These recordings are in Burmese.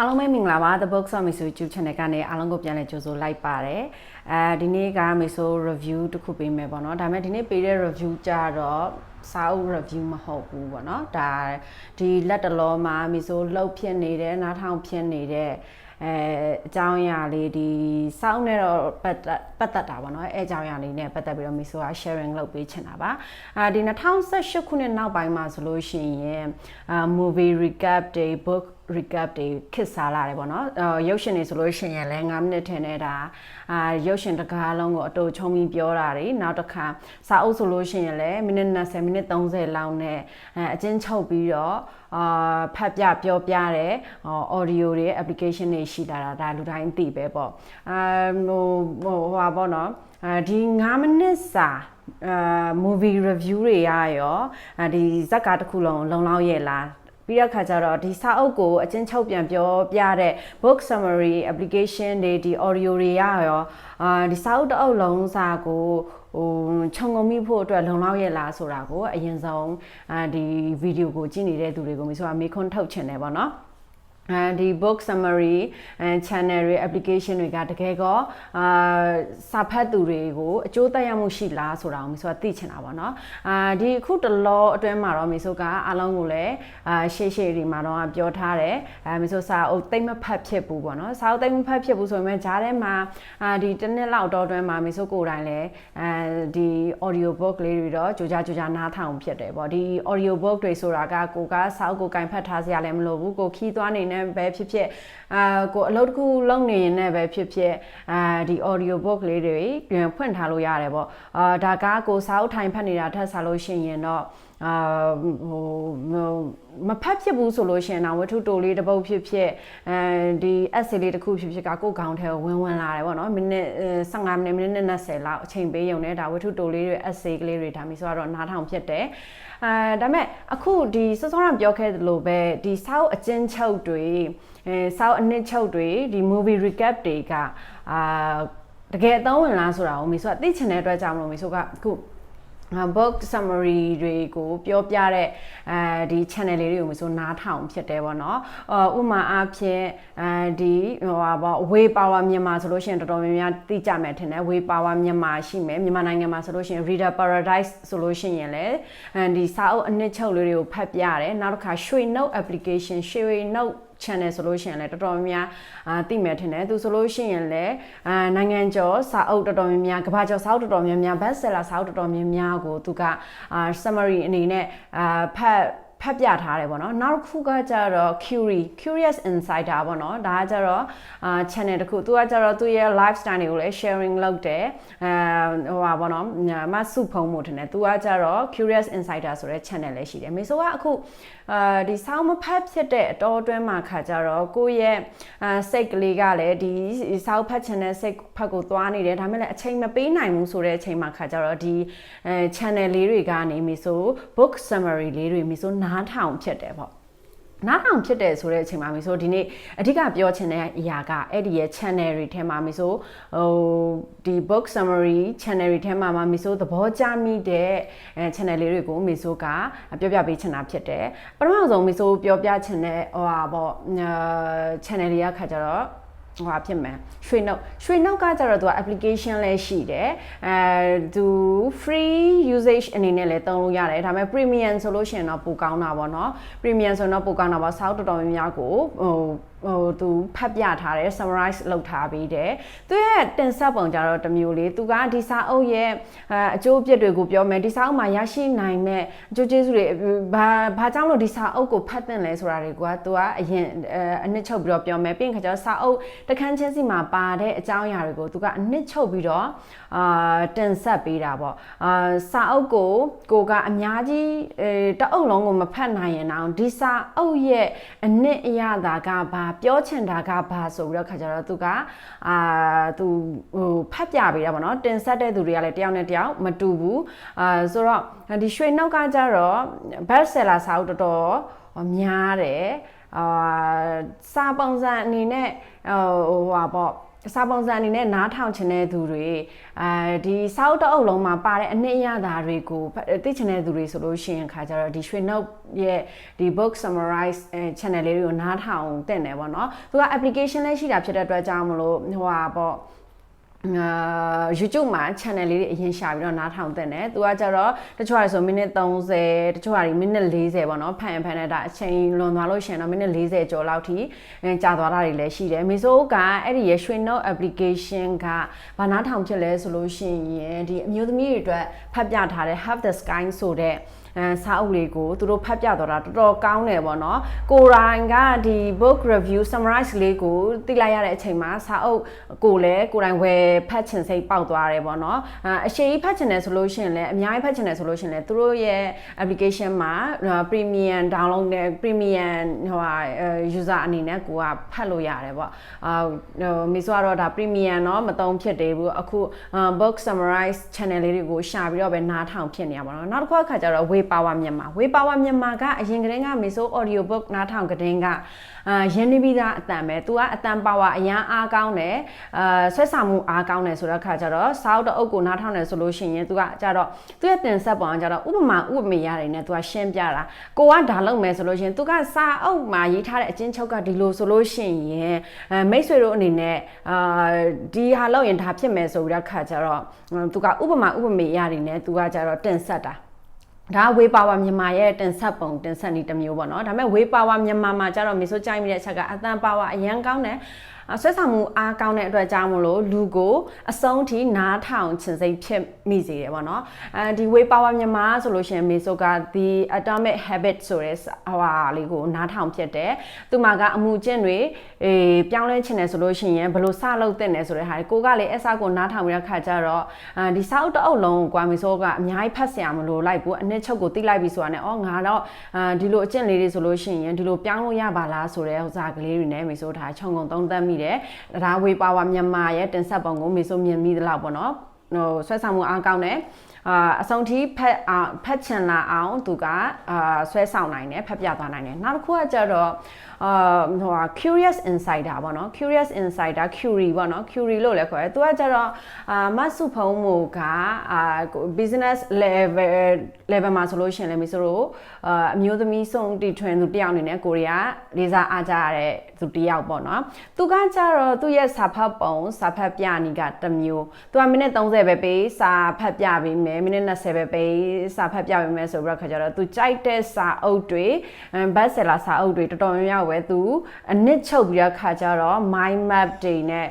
အားလုံးပဲမင်္ဂလာပါ The Books of Miso YouTube Channel ကနေအားလုံးကိုပြန်လည်ကြိုဆိုလိုက်ပါတယ်အဲဒီနေ့က Miso review တစ်ခုပေးမယ်ပေါ့နော်ဒါပေမဲ့ဒီနေ့ပေးတဲ့ review ကြတော့စာအုပ် review မဟုတ်ဘူးပေါ့နော်ဒါဒီလက်တလောမှာ Miso လှုပ်ဖြစ်နေတဲ့နားထောင်ဖြစ်နေတဲ့ အဲအကြောင်းအရာလေးဒီစောင်းနဲ့တော့ပတ်သက်ပတ်သက်တာပေါ့နော်အဲအကြောင်းအရာလေးနဲ့ပတ်သက်ပြီးတော့မီဆိုက sharing လုပ်ပေးချင်တာပါအာဒီ2018ခုနှစ်နောက်ပိုင်းမှာဆိုလို့ရှိရင်အာ movie recap တွေ book recap တွေခစ်စားလာတယ်ပေါ့နော်အာရုပ်ရှင်တွေဆိုလို့ရှိရင်လည်း9မိနစ်ထင်နေတာအာရုပ်ရှင်တစ်ကားလုံးကိုအတူချုံပြီးပြောတာတွေနောက်တစ်ခါစာအုပ်ဆိုလို့ရှိရင်လည်းမိနစ်20မိနစ်30လောက်နဲ့အကျဉ်းချုပ်ပြီးတော့ အာဖတ်ပြပြောပြတဲ့ audio တွေ application တွေရှိလာတာဒါလူတိုင်းသိပဲပေါ့အာဟိုဟိုဟာပေါ့နော်အဲဒီ9မိနစ်စာအာ movie review တွေရရောဒီဇက်ကားတစ်ခုလုံးလုံလောက်ရဲ့လားပြီးတဲ့ခါကျတော့ဒီစာအုပ်ကိုအချင်းချုပ်ပြန်ပြောပြတဲ့ book summary application တွေဒီ audio တွေရရောအာဒီစာအုပ်တစ်အုပ်လုံးစာကို ဟိုခြုံငုံမိဖို့အတွက်လုံလောက်ရဲ့လားဆိုတာကိုအရင်ဆုံးအာဒီဗီဒီယိုကိုကြည့်နေတဲ့သူတွေကိုမျိုးဆိုတာမေးခွန်းထုတ်ချင်တယ်ပေါ့နော် အဲဒီ book summary and channel တွေ application တွေကတကယ်ကောအာစာဖတ်သူတွေကိုအကျိုးသက်ရောက်မှုရှိလားဆိုတာကိုမိဆိုသိချင်တာပေါ့နော်အာဒီအခုတလောအတွင်းမှာတော့မိဆိုကအားလုံးကိုလည်းအာရှေ့ရှေ့ဒီမှာတော့ပြောထားတယ်အဲမိဆိုစာအုပ်တိတ်မဖတ်ဖြစ်ဘူးပေါ့နော်စာအုပ်တိတ်မဖတ်ဖြစ်ဘူးဆိုပေမဲ့ဂျားထဲမှာအာဒီတစ်နှစ်လောက်တော့အတွင်းမှာမိဆိုကိုယ်တိုင်လည်းအဲဒီ audio book လေးတွေတော့ကြိုကြားကြိုကြားနားထောင်ဖြစ်တယ်ပေါ့ဒီ audio book တွေဆိုတာကကိုကစာအုပ်ကိုကင်ဖတ်ထားစရာလည်းမလိုဘူးကိုခီးသွားနေတဲ့နဲ့ပဲဖြစ်ဖြစ်အာကိုအလုပ်တစ်ခုလုပ်နေရင်လည်းပဲဖြစ်ဖြစ်အာဒီ audio book လေးတွေပြန်ဖွင့်ထားလို့ရတယ်ပေါ့အာဒါကကိုစာအုပ်ထိုင်ဖတ်နေတာထပ်စားလို့ရှိရင်တော့ အာဟိုမဖတ်ဖြစ်ဘူးဆိုလို့ရှိရင်တော့ဝတ္ထုတိုလေးတစ်ပုတ်ဖြစ်ဖြစ်အဲဒီ essay လေးတစ်ခုဖြစ်ဖြစ်ကကိုယ်ခေါင်းထဲကိုဝင်ဝင်လာတယ်ပေါ့နော်မိနစ်15မိနစ်မိနစ်20လောက်အချိန်ပေးရုံနဲ့ဒါဝတ္ထုတိုလေးတွေ essay ကလေးတွေဒါမျိုးဆိုတော့နားထောင်ဖြစ်တယ်အဲဒါမဲ့အခုဒီစောစောကပြောခဲ့သလိုပဲဒီစောက်အကျဉ်းချုပ်တွေအဲစောက်အနှစ်ချုပ်တွေဒီ movie recap တွေကအာတကယ်အသုံးဝင်လားဆိုတာကိုမိဆိုကသိချင်တဲ့အတွက်ကြောင့်မလို့မိဆိုကအခု book summary တွေကိုပြောပြတဲ့အဲဒီ channel လေးတွေကိုမဆိုနားထောင်ဖြစ်တယ်ပေါ့နော်။ဥမာအားဖြင့်အဲဒီဟိုပါပေါ့ way power မြန်မာဆိုလို့ရှိရင်တော်တော်များများသိကြမယ်ထင်တယ် way power မြန်မာရှိမယ်မြန်မာနိုင်ငံမှာဆိုလို့ရှိရင် reader paradise ဆိုလို့ရှိရင်လည်းအဲဒီစာအုပ်အနှစ်ချုပ်လေးတွေကိုဖတ်ပြရတယ်။နောက်တစ်ခါရွှေ note application ရွှေ note channel ဆိုလို့ရှိရင်လည်းတော်တော်များအာသိမယ်ထင်တယ်သူဆိုလို့ရှိရင်လည်းအာနိုင်ငံကျော်စာအုပ်တော်တော်များများကဘာကျော်စာအုပ်တော်တော်များများ best seller စာအုပ်တော်တော်များများကိုသူကအာ summary အနေနဲ့အာဖတ်ဖ တ်ပြထားတယ်ပေါ့နော်နောက်တစ်ခုကကြတော့ Curie Curious Insider ပေါ့နော်ဒါကကြတော့အာ channel တစ်ခုသူကကြတော့သူ့ရဲ့ lifestyle တွေကိုလည်း sharing လုပ်တယ်အဲဟိုပါပေါ့နော်မဆုဖုံးမှုထင်တယ်သူကကြတော့ Curious Insider ဆိုတဲ့ channel လည်းရှိတယ်မေဆိုကအခုအာဒီ sound မဖတ်ဖြစ်တဲ့အတော်အတွင်းမှာခါကြတော့ကိုယ့်ရဲ့အာစိတ်ကလေးကလည်းဒီ sound ဖတ်ချင်တဲ့စိတ်ဖတ်ကိုသွားနေတယ်ဒါမဲ့လည်းအချိန်မပေးနိုင်ဘူးဆိုတဲ့အချိန်မှာခါကြတော့ဒီအဲ channel လေးတွေကနေမေဆို book summary လေးတွေမေဆိုနားထောင်ဖြစ်တယ်ပေါ့နားထောင်ဖြစ်တယ်ဆိုတဲ့အချိန်မှာမိဆိုဒီနေ့အဓိကပြောချင်တဲ့အရာကအဲ့ဒီရဲ့ channel တွေထဲမှာမိဆိုဟိုဒီ book summary channel တွေထဲမှာမှာမိဆိုသဘောကျမိတဲ့အဲ channel လေးတွေကိုမိဆိုကပြောပြပေးချင်တာဖြစ်တယ်ပထမဆုံးမိဆိုပြောပြချင်တဲ့ဟိုဟာပေါ့ channel တွေကခါကြတော့ ဟိုဟာဖြစ်မယ်ရွှေနှုတ်ရွှေနှုတ်ကကြတော့သူက application လည်းရှိတယ်အဲသူ free usage အနေနဲ့လည်းသုံးလို့ရတယ်ဒါပေမဲ့ premium ဆိုလို့ရှိရင်တော့ပိုကောင်းတာပေါ့နော် premium ဆိုတော့ပိုကောင်းတာပေါ့ sound တော်တော်များများကိုဟို ဟိုသူဖတ်ပြထားတယ် summarize လုပ်ထားပေးတယ်သူရဲ့တင်ဆက်ပုံကြတော့တမျိုးလေးသူကဒီစာအုပ်ရဲ့အကျိုးအပြစ်တွေကိုပြောမယ်ဒီစာအုပ်မှာရရှိနိုင်မဲ့အကျိုးကျေးဇူးတွေဘာဘာကြောင့်လို့ဒီစာအုပ်ကိုဖတ်တင်လဲဆိုတာတွေကသူကအရင်အနှစ်ချုပ်ပြီးတော့ပြောမယ်ပြီးရင်ခါကျတော့စာအုပ်တခန်းချင်းစီမှာပါတဲ့အကြောင်းအရာတွေကိုသူကအနှစ်ချုပ်ပြီးတော့အာတင်ဆက်ပေးတာပေါ့အာစာအုပ်ကိုကိုကအများကြီးအဲတအုပ်လုံးကိုမဖတ်နိုင်ရင်တော့ဒီစာအုပ်ရဲ့အနှစ်အရသာကဘာပြောချင်တာကဘာဆိုပြီးတော့ခါကြတော့သူကအာသူဟိုဖတ်ပြပေးတာပေါ့နော်တင်ဆက်တဲ့သူတွေကလည်းတယောက်နဲ့တယောက်မတူဘူးအာဆိုတော့ဒီရွှေနှုတ်ကကြတော့ best seller စာအုပ်တော်တော်များတယ်အာစာပုံစံအနေနဲ့ဟိုဟာပေါ့ စာပုံစံအနေနဲ့နားထောင်ချင်တဲ့သူတွေအဲဒီစောက်တအုပ်လုံးမှာပါတဲ့အနှစ်အရသာတွေကိုသိချင်တဲ့သူတွေဆိုလို့ရှိရင်ခါကြတော့ဒီရွှေနှုတ်ရဲ့ဒီ book summarize channel လေးတွေကိုနားထောင်တင်တယ်ပေါ့နော်သူက application လေးရှိတာဖြစ်တဲ့အတွက်ကြောင့်မလို့ဟိုဟာပေါ့ အာ YouTube မှာ channel လေးတွေအရင်ရှာပြီးတော့နားထောင်တင်တယ်။သူကကြတော့တချို့ဟာဆိုမိနစ်30တချို့ဟာမိနစ်40ပေါ့နော်။ဖန်ဖန်နဲ့ဒါအချိန်လွန်သွားလို့ရှင်တော့မိနစ်40ကျော်လောက်ထိကြာသွားတာတွေလည်းရှိတယ်။မီဆိုးကအဲ့ဒီရရွှေ note application ကဘာနားထောင်ဖြစ်လဲဆိုလို့ရှိရင်ဒီအမျိုးသမီးတွေအတွက်ဖတ်ပြထားတဲ့ Have the Sky ဆိုတဲ့ အဲစာအုပ်လေးကိုသူတို့ဖတ်ပြတော့တာတော်တော်ကောင်းတယ်ပေါ့နော်ကိုရိုင်းကဒီ book review summarize လေးကိုသိလိုက်ရတဲ့အချိန်မှာစာအုပ်ကိုလည်းကိုရိုင်းဝယ်ဖတ်ချင်စိတ်ပေါက်သွားတယ်ပေါ့နော်အရှိကြီးဖတ်ချင်တယ်ဆိုလို့ရှိရင်လည်းအများကြီးဖတ်ချင်တယ်ဆိုလို့ရှိရင်လည်းသူတို့ရဲ့ application မှာ premium download နဲ့ premium ဟိုဟာ user အနေနဲ့ကိုကဖတ်လို့ရတယ်ပေါ့အာဟိုမီဆိုတော့ဒါ premium เนาะမသုံးဖြစ်သေးဘူးအခု book summarize channel လေးတွေကိုရှာပြီးတော့ပဲနားထောင်ဖြစ်နေရပါတော့နောက်တစ်ခုအခါကျတော့ We Power မြန်မာ We Power မြန်မာကအရင်ကတည်းက Miso Audio Book နားထောင်ကတည်းကအာရင်းနှီးပြီးသားအတန်ပဲသူကအတန် power အရန်အားကောင်းတယ်အာဆွဲဆောင်မှုအားကောင်းတယ်ဆိုတော့ခါကြတော့စောက်တအုပ်ကိုနားထောင်တယ်ဆိုလို့ရှိရင်သူကကြတော့သူရဲ့တင်ဆက်ပုံကကြတော့ဥပမာဥပမေရတယ်နဲ့သူကရှင်းပြတာကိုကဒါလုပ်မယ်ဆိုလို့ရှိရင်သူကစာအုပ်မှာရေးထားတဲ့အချင်းချုပ်ကဒီလိုဆိုလို့ရှိရင်အဲမိတ်ဆွေတို့အနေနဲ့အာဒီဟာလုပ်ရင်ဒါဖြစ်မယ်ဆိုပြီးတော့ခါကြတော့သူကဥပမာဥပမေရတယ်နဲ့သူကကြတော့တင်ဆက်တာ ဒါဝေးပါဝါမြန်မာရဲ့တင်ဆက်ပုံတင်ဆက်နည်းတစ်မျိုးပေါ့နော်ဒါပေမဲ့ဝေးပါဝါမြန်မာမှာကျတော့မီဆိုကြိုက်မိတဲ့အချက်ကအတန်ပါဝါအရန်ကောင်းတယ် ဆွဲဆောင်မှုအားကောင်းတဲ့အတွက်ကြောင့်မလို့လူကိုအဆုံးထိနားထောင်ချင်စိတ်ဖြစ်မိစေတယ်ပေါ့နော်အဲဒီ way power မြန်မာဆိုလို့ရှိရင်မေဆိုက the atomic habit ဆိုတဲ့ဟိုဟာလေးကိုနားထောင်ဖြစ်တယ်သူမှာကအမှုကျင့်တွေအေးပြောင်းလဲချင်တယ်ဆိုလို့ရှိရင်ဘယ်လိုစလုပ်တဲ့နယ်ဆိုတဲ့ဟာကိုကလည်းအစကိုနားထောင်ပြီးတဲ့ခါကျတော့ဒီစာအုပ်တအုပ်လုံးကိုကွာမေဆိုကအများကြီးဖတ်ဆရာမလို့လိုက်ဘူးအနှစ်ချုပ်ကိုတိလိုက်ပြီဆိုတာနဲ့အော်ငါတော့ဒီလိုအကျင့်လေးတွေဆိုလို့ရှိရင်ဒီလိုပြောင်းလို့ရပါလားဆိုတဲ့ဥစားကလေးတွေနဲ့မေဆိုဒါခြုံငုံသုံးသပ်မိတယ်ဒါဝေပါဝါမြန်မာရဲ့တင်ဆက်ပုံကိုမေဆိုမြင်မိသလောက်ပေါ့နော်ဟိုဆွဲဆောင်မှုအားကောင်းတယ်အာအဆုံးထိဖက်အောင်ဖက်ချင်လာအောင်သူကအာဆွဲဆောင်နိုင်တယ်ဖက်ပြသွားနိုင်တယ်နောက်တစ်ခုကကြတော့ အာဟိုဟာ curious insider ပေါ့နော် curious insider curie ပေါ့နော် curie လို့လည်းခေါ်တယ်သူကကြတော့အာမဆုဖုံးမူကအာ business level level မှာဆိုလို့ရှိရင်လည်းမဆိုတော့အာအမျိုးသမီးဆုံးတီထွင်သူတယောက်အနေနဲ့ကိုရီးယားလေးစားအားကြရတဲ့သူတယောက်ပေါ့နော်သူကကြတော့သူ့ရဲ့စာဖတ်ပုံစာဖတ်ပြနီကတစ်မျိုးသူကမိနစ်30ပဲပေးစာဖတ်ပြပေးမယ်မိနစ်20ပဲပေးစာဖတ်ပြပေးမယ်ဆိုပြီးတော့ခါကြတော့သူကြိုက်တဲ့စာအုပ်တွေဘတ်ဆယ်လာစာအုပ်တွေတော်တော်များများပဲသူအနစ်ချုပ်ပြီးတော့ခါကြတော့ mind map တွေနဲ့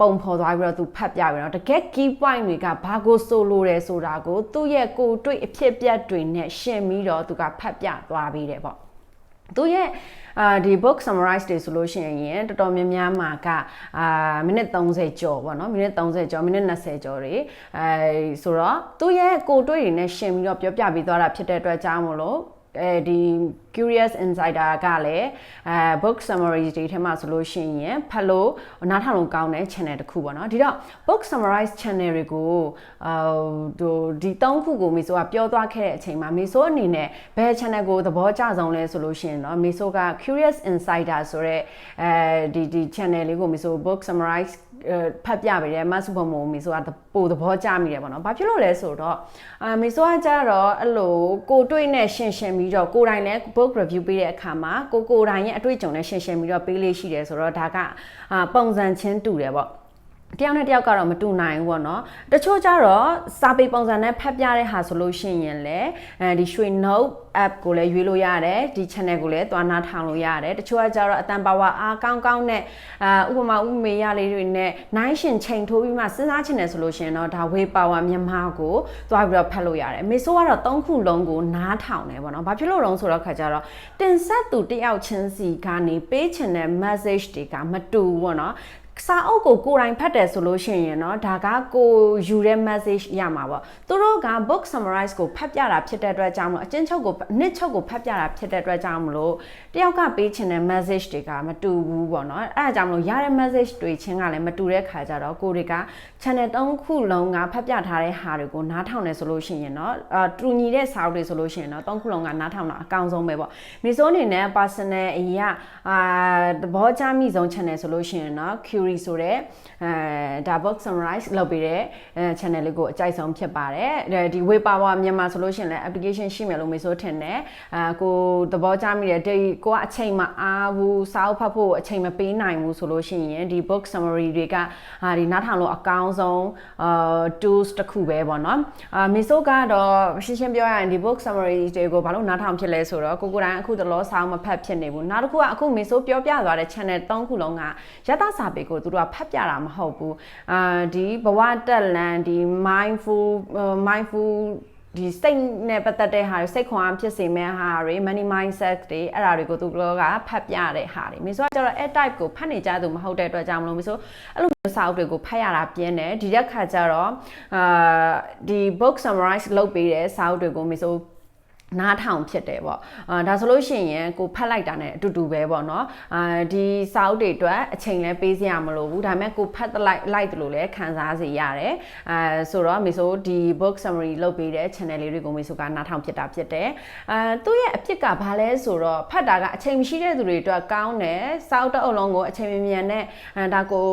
ပုံဖော်သွားပြီးတော့သူဖတ်ပြပြီးတော့တကယ် key point တွေကဘာကိုဆိုလိုတယ်ဆိုတာကိုသူ့ရဲ့ကိုတွေ့အဖြစ်ပြက်တွေနဲ့ရှင်းပြီးတော့သူကဖတ်ပြသွားပြီးတယ်ပေါ့သူရဲ့အာဒီ book summarize တွေဆိုလို့ရှိရင်တော်တော်များများမှာကအာမိနစ်30ကျော်ပေါ့နော်မိနစ်30ကျော်မိနစ်20ကျော်တွေအဲဆိုတော့သူ့ရဲ့ကိုတွေ့တွေနဲ့ရှင်းပြီးတော့ပြောပြပေးသွားတာဖြစ်တဲ့အတွက်ကြောင့်မလို့ အဲဒီ curious insider ကလည်းအဲ book summary တွေထဲမှာဆိုလို့ရှိရင်ဖတ်လို့နားထောင်လို့ကောင်းတဲ့ channel တစ်ခုပေါ့နော်ဒီတော့ book summarize channel တွေကိုအာဟိုဒီ၃ခုကိုမေဆိုကပြောသွားခဲ့တဲ့အချိန်မှာမေဆိုအနေနဲ့ဘယ် channel ကိုသဘောကျဆုံးလဲဆိုလို့ရှိရင်တော့မေဆိုက curious insider ဆိုတဲ့အဲဒီဒီ channel လေးကိုမေဆို book summarize ဖတ်ပြပေးတယ်မဆုဖုံမုံမေဆိုတာပိုသဘောကျမိတယ်ပေါ့နော်။ဘာဖြစ်လို့လဲဆိုတော့အာမေဆိုကကြတော့အဲ့လိုကိုတွေ့နဲ့ရှင်းရှင်းပြီးတော့ကိုတိုင်လည်း book review ပေးတဲ့အခါမှာကိုကိုတိုင်ရဲ့အတွေ့အကြုံနဲ့ရှင်းရှင်းပြီးတော့ပေးလေးရှိတယ်ဆိုတော့ဒါကအာပုံစံချင်းတူတယ်ပေါ့။ တယောက်နဲ့တယောက်ကတော့မတူနိုင်ဘူးပေါ့နော်တချို့ကြတော့စာပေပုံစံနဲ့ဖတ်ပြတဲ့ဟာဆိုလို့ရှိရင်လည်းအဲဒီရွှေ note app ကိုလည်းရွေးလို့ရတယ်ဒီ channel ကိုလည်းသွားနာထောင်လို့ရတယ်တချို့ကကြတော့အတန်ပါဝါအားကောင်းကောင်းနဲ့အာဥပမာဥပမေရလေးတွေနဲ့နိုင်ရှင်ချိန်ထိုးပြီးမှစဉ်းစားချင်တယ်ဆိုလို့ရှိရင်တော့ဒါ way power မြန်မာကိုသွားပြီးတော့ဖတ်လို့ရတယ်မေဆိုကတော့သုံးခုလုံးကိုနားထောင်တယ်ပေါ့နော်ဘာဖြစ်လို့လုံးဆိုတော့ခါကြတော့တင်ဆက်သူတယောက်ချင်းစီကနေပေးချင်တဲ့ message တွေကမတူဘူးပေါ့နော် စာအုပ်ကိုကိုယ်တိုင်ဖတ်တယ်ဆိုလို့ရှိရင်เนาะဒါကကိုယူတဲ့ message ရမှာပေါ့သူတို့က book summarize ကိုဖတ်ပြတာဖြစ်တဲ့အတွက်ကြောင့်မလို့အချင်းချုပ်ကိုနှစ်ချုပ်ကိုဖတ်ပြတာဖြစ်တဲ့အတွက်ကြောင့်မလို့တယောက်ကပေးချင်တဲ့ message တွေကမတူဘူးပေါ့เนาะအဲဒါကြောင့်မလို့ရတဲ့ message တွေချင်းကလည်းမတူတဲ့ခါကြတော့ကိုတွေက channel 3ခုလုံးကဖတ်ပြထားတဲ့ဟာတွေကိုနားထောင်နေဆိုလို့ရှိရင်เนาะအတူညီတဲ့စာအုပ်တွေဆိုလို့ရှိရင်เนาะ3ခုလုံးကနားထောင်တာအကောင်းဆုံးပဲပေါ့မီဆိုအနေနဲ့ personal အရာအာသဘောကျမိဆုံး channel ဆိုလို့ရှိရင်เนาะ Q Curie ဆိုတဲ့အဲဒါ book summarize လုပ်ပေးတဲ့အဲ channel လေးကိုအကြိုက်ဆုံးဖြစ်ပါတယ်ဒီ way power မြန်မာဆိုလို့ရှိရင်လည်း application ရှိမယ်လို့မေဆိုထင်တယ်အာကိုသဘောကျမိတယ်ဒီကိုကအချိန်မအားဘူးစာအုပ်ဖတ်ဖို့အချိန်မပေးနိုင်ဘူးဆိုလို့ရှိရင်ဒီ book summary တွေကဟာဒီနားထောင်လို့အကောင်းဆုံးအာ tools တစ်ခုပဲပေါ့နော်အာမေဆိုကတော့ရှင်းရှင်းပြောရရင်ဒီ book summary တွေကိုဘာလို့နားထောင်ဖြစ်လဲဆိုတော့ကိုကိုတိုင်းအခုတလောစာအုပ်မဖတ်ဖြစ်နေဘူးနောက်တစ်ခုကအခုမေဆိုပြောပြသွားတဲ့ channel 3ခုလုံးကရသစာပေကိုသူတို့ကဖတ်ပြတာမဟုတ်ဘူးအာဒီဘဝတက်လန်ဒီ mindful mindful ဒီစိတ်နဲ့ပတ်သက်တဲ့ဟာတွေစိတ်ခွန်အားဖြစ်စေမဲ့ဟာတွေ money mindset တွေအဲ့ဒါတွေကိုသူတို့ကဖတ်ပြတဲ့ဟာတွေမျိုးဆိုတော့ကျတော့ air type ကိုဖတ်နေကြသူမဟုတ်တဲ့အတွက်ကြောင့်မလို့မျိုးဆိုအဲ့လိုမျိုးစာအုပ်တွေကိုဖတ်ရတာပြင်းတယ်ဒီရက်ခါကျတော့အာဒီ book summarize လုပ်ပေးတဲ့စာအုပ်တွေကိုမျိုးဆို နားထောင်ဖြစ်တယ်ပေါ့အာဒါဆိုလို့ရှိရင်ကိုဖတ်လိုက်တာ ਨੇ အတူတူပဲပေါ့နော်အာဒီစာအုပ်တွေအတွက်အချိန်လဲပေးစရာမလိုဘူးဒါပေမဲ့ကိုဖတ်လိုက်လိုက်တယ်လို့လဲခံစားစေရတယ်အာဆိုတော့မေဆိုဒီ book summary လုပ်ပေးတဲ့ channel လေးတွေကိုမေဆိုကနားထောင်ဖြစ်တာဖြစ်တယ်အာသူ့ရဲ့အဖြစ်ကဘာလဲဆိုတော့ဖတ်တာကအချိန်မရှိတဲ့သူတွေအတွက်ကောင်းတယ်စာအုပ်တစ်အုပ်လုံးကိုအချိန်မြန်မြန်နဲ့ဒါကို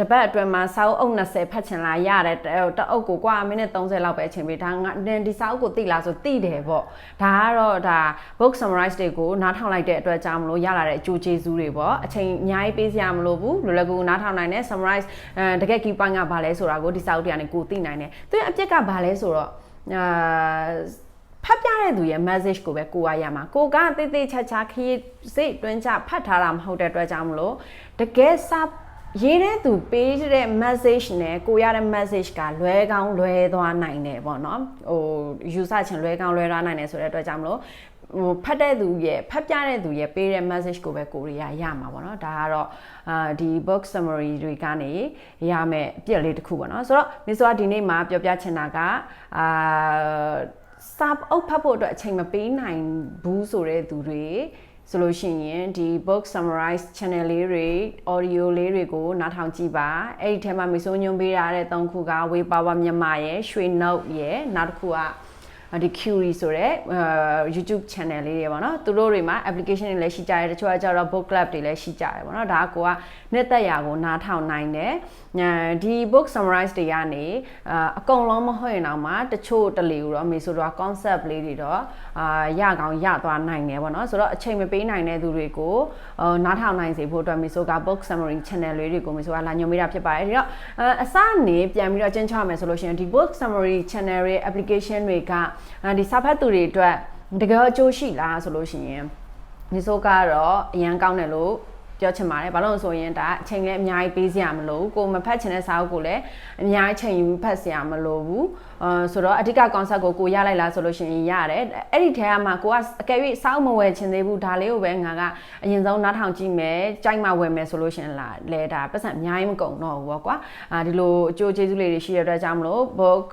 တပတ်အတွင်းမှာစာအုပ်အုပ်20ဖတ်ချင်လားရတယ်တအုပ်ကိုကွာမိနစ်30လောက်ပဲအချိန်ပေးဒါငါဒီစာအုပ်ကိုသိလားဆိုသိတယ်ပေါ့ဒါကတော့ဒါ book summarize တွေကိုနားထောင်လိုက်တဲ့အတွက်ကြောင့်မလို့ရလာတဲ့အကျိုးကျေးဇူးတွေပေါ့အချိန်အများကြီးပေးစရာမလိုဘူးလွယ်လွယ်ကူကူနားထောင်နိုင်တဲ့ summarize အဲတကယ် key point ကဘာလဲဆိုတာကိုဒီစာအုပ်တွေကနေကိုသိနိုင်တယ်သူရဲ့အပြစ်ကဘာလဲဆိုတော့အာဖတ်ပြတဲ့သူရဲ့ message ကိုပဲကိုရရမှာကိုကတိတိချာချာခရီးစိတ်တွင်းချဖတ်ထားတာမဟုတ်တဲ့အတွက်ကြောင့်မလို့တကယ်စာ ရေးတဲ့သူပေးတဲ့ message နဲ့ကိုရတဲ့ message ကလွဲကောင်းလွဲသွားနိုင်တယ်ပေါ့နော်ဟို user ချင်းလွဲကောင်းလွဲသွားနိုင်တယ်ဆိုတဲ့အတွက်ကြောင့်မလို့ဟိုဖတ်တဲ့သူရဲ့ဖတ်ပြတဲ့သူရဲ့ပေးတဲ့ message ကိုပဲကိုရီးယားရမှာပေါ့နော်ဒါကတော့အာဒီ book summary တွေကနေရမယ်အပြည့်လေးတစ်ခုပေါ့နော်ဆိုတော့မစ္စဝါဒီနေ့မှာပြောပြချင်တာကအာစာအုပ်ဖတ်ဖို့အတွက်အချိန်မပေးနိုင်ဘူးဆိုတဲ့သူတွေ ဆိုလို့ရှိရင်ဒီ book summarize channel လေးတွေ audio လေးတွေကိုနားထောင်ကြည့်ပါအဲ့ဒီထဲမှာမီဆိုညွှန်ပေးထားတဲ့၃ခုက way power မြန်မာရဲ့ရွှေ note ရဲ့နောက်တစ်ခုက ဒီ Curie ဆိုတဲ့ YouTube channel လေးတွေပေါ့နော်သူတို့တွေမှာ application တွေလည်းရှိကြတယ်တချို့ကကျတော့ book club တွေလည်းရှိကြတယ်ပေါ့နော်ဒါကကိုကနှစ်သက်ရာကိုနားထောင်နိုင်တယ်ဒီ book summarize တွေကနေအကုန်လုံးမဟုတ်ရင်တော့မှတချို့တလေကိုတော့မေဆိုတော့ concept လေးတွေတော့အာရကောင်ရသွားနိုင်တယ်ပေါ့နော်ဆိုတော့အချိန်မပေးနိုင်တဲ့သူတွေကိုနားထောင်နိုင်စေဖို့အတွက်မေဆိုက book summary channel လေးတွေကိုမေဆိုကလာညွှန်ပေးတာဖြစ်ပါတယ်ဒီတော့အစနေပြန်ပြီးတော့ကျင်းချမယ်ဆိုလို့ရှိရင်ဒီ book summary channel တွေ application တွေကဒီစာဖတ်သူတွေအတွက်တကယ်အကျိုးရှိလားဆိုလို့ရှိရင်ဒီဆိုကတော့အရန်ကောင်းတယ်လို့ပြောချင်ပါတယ်ဘာလို့လဲဆိုရင်ဒါအချိန်လည်းအများကြီးပေးစရာမလိုဘူးကိုမဖတ်ချင်တဲ့စာအုပ်ကိုလည်းအများကြီးချိန်ယူဖတ်စရာမလိုဘူးအာဆိုတော့အဓိက concept ကိုကိုရလိုက်လားဆိုလို့ရှိရင်ရတယ်အဲ့ဒီထဲမှာကိုကအကယ်၍စာအုပ်မဝယ်ချင်သေးဘူးဒါလေးကိုပဲငါကအရင်ဆုံးနားထောင်ကြည့်မယ်ကြိုက်မှဝယ်မယ်ဆိုလို့ရှိရင်လာလဲဒါပတ်စံအများကြီးမကုန်တော့ဘူးပေါ့ကွာအာဒီလိုအကျိုးကျေးဇူးလေးတွေရှိရတဲ့အတွက်ကြောင့်မလို့ book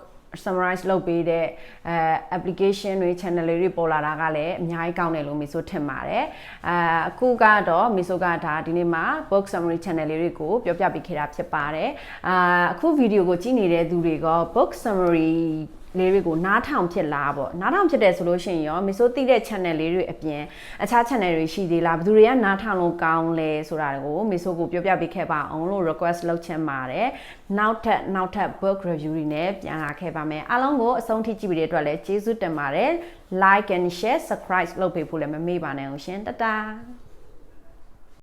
summarize လုပ်ပေးတဲ့အဲ application တွေ channel တွေပေါ်လာတာကလည်းအများကြီးကောင်းတယ်လို့မီဆိုထင်ပါတယ်အဲအခုကတော့မီဆိုကဒါဒီနေ့မှာ book summary channel လေးတွေကိုပြောပြပေးခဲ့တာဖြစ်ပါတယ်အာအခုဗီဒီယိုကိုကြည့်နေတဲ့သူတွေက book summary လေးတွေကိုနားထောင်ဖြစ်လားပေါ့နားထောင်ဖြစ်တယ်ဆိုလို့ရှိရင်ရောမီဆိုသိတဲ့ channel လေးတွေအပြင်အခြား channel တွေရှိသေးလားဘယ်သူတွေကနားထောင်လို့ကောင်းလဲဆိုတာကိုမီဆိုကိုပြောပြပေးခဲ့ပါအောင်လို့ request လုပ်ချင်ပါတယ်နောက်ထပ်နောက်ထပ် book review တွေနဲ့ပြန်လာခဲ့ပါမယ်အားလုံးကိုအဆုံးထိကြည့်ပြီးတဲ့အတွက်လည်းကျေးဇူးတင်ပါတယ် like and share subscribe လုပ်ပေးဖို့လည်းမမေ့ပါနဲ့အောင်ရှင်တတား